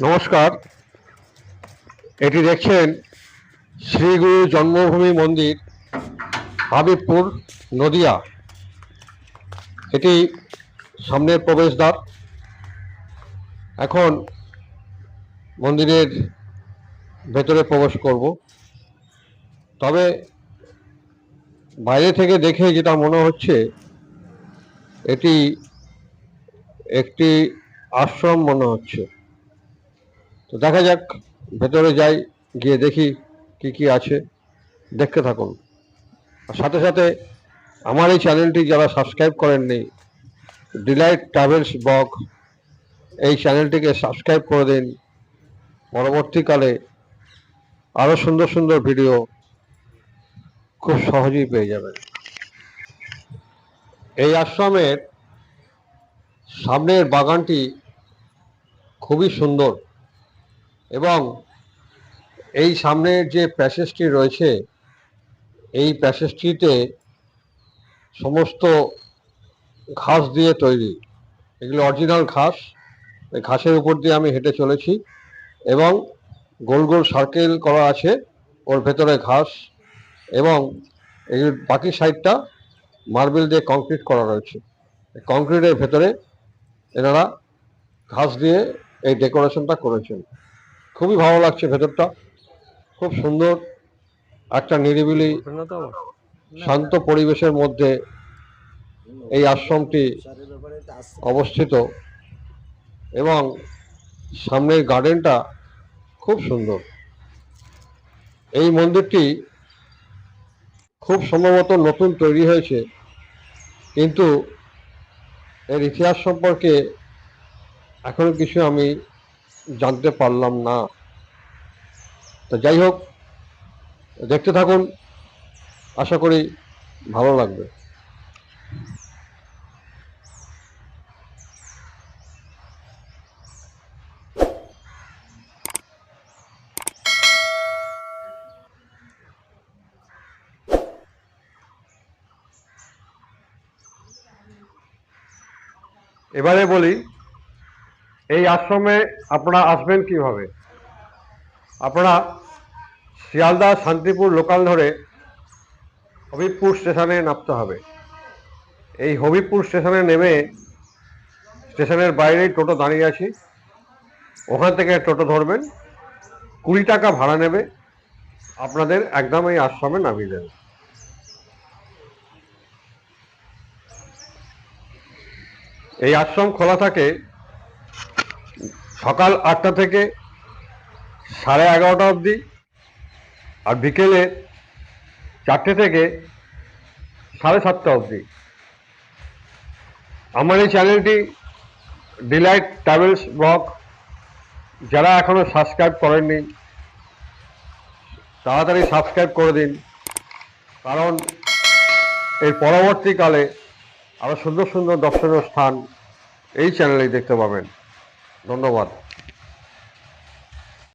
নমস্কার। এটি দেখছেন শ্রীগুরু জন্মভূমি মন্দির, হাবিবপুর, নদিয়া। এটি সামনের প্রবেশদ্বার। এখন মন্দিরের ভেতরে প্রবেশ করব। তবে বাইরে থেকে দেখে যেটা মনে হচ্ছে, এটি একটি আশ্রম মনে হচ্ছে। দেখা যাক, ভেতরে যাই, গিয়ে দেখি কি কি আছে। দেখতে থাকুন। আর সাথে সাথে আমার এই চ্যানেলটি যারা সাবস্ক্রাইব করেননি, ডিলাইট ট্রাভেলস ব্লগ এই চ্যানেলটিকে সাবস্ক্রাইব করে দিন। পরবর্তীকালে আরও সুন্দর সুন্দর ভিডিও খুব সহজেই পেয়ে যাবেন। এই আশ্রমের সামনের বাগানটি খুবই সুন্দর। এবং এই সামনের যে প্যাসেজটি রয়েছে, এই প্যাসেজটিতে সমস্ত ঘাস দিয়ে তৈরি। এগুলো অরিজিনাল ঘাস। ঘাসের উপর দিয়ে আমি হেঁটে চলেছি এবং গোল গোল সার্কেল করা আছে ওর ভেতরে ঘাস এবং এই বাকি সাইডটা মার্বেল দিয়ে কংক্রিট করা রয়েছে। কংক্রিটের ভেতরে এনারা ঘাস দিয়ে এই ডেকোরেশনটা করেছেন। খুবই ভালো লাগছে ভেতরটা। খুব সুন্দর, একটা নিরিবিলি শান্ত পরিবেশের মধ্যে এই আশ্রমটি অবস্থিত এবং সামনের গার্ডেনটা খুব সুন্দর। এই মন্দিরটি খুব সম্ভবত নতুন তৈরি হয়েছে, কিন্তু এর ইতিহাস সম্পর্কে এখনও কিছু আমি জানতে পারলাম না। তো যাই হোক দেখতে থাকুন। আশা করি ভালো লাগবে। এবারে বলি এই আশ্রমে আপনারা আসবেন কীভাবে? আপনারা শিয়ালদা, শান্তিপুর লোকাল ধরে হবিবপুর স্টেশনে নামতে হবে। এই হবিবপুর স্টেশনে নেমে স্টেশনের বাইরেই টোটো দাঁড়িয়ে আছি। ওখান থেকে টোটো ধরবেন। কুড়ি টাকা ভাড়া নেবে। আপনাদের একদম এই আশ্রমে নামিয়ে দেবে। এই আশ্রম খোলা থাকে সকাল আটটা থেকে সাড়ে এগারোটা অবধি আর বিকেলে চারটে থেকে সাড়ে সাতটা অবধি। আমার এই চ্যানেলটি ডিলাইট ট্রাভেলস ব্লগ যারা এখনও সাবস্ক্রাইব করেননি, তাড়াতাড়ি সাবস্ক্রাইব করে দিন, কারণ এর পরবর্তীকালে আরও সুন্দর সুন্দর দর্শনীয় স্থান এই চ্যানেলেই দেখতে পাবেন। ধন্যবাদ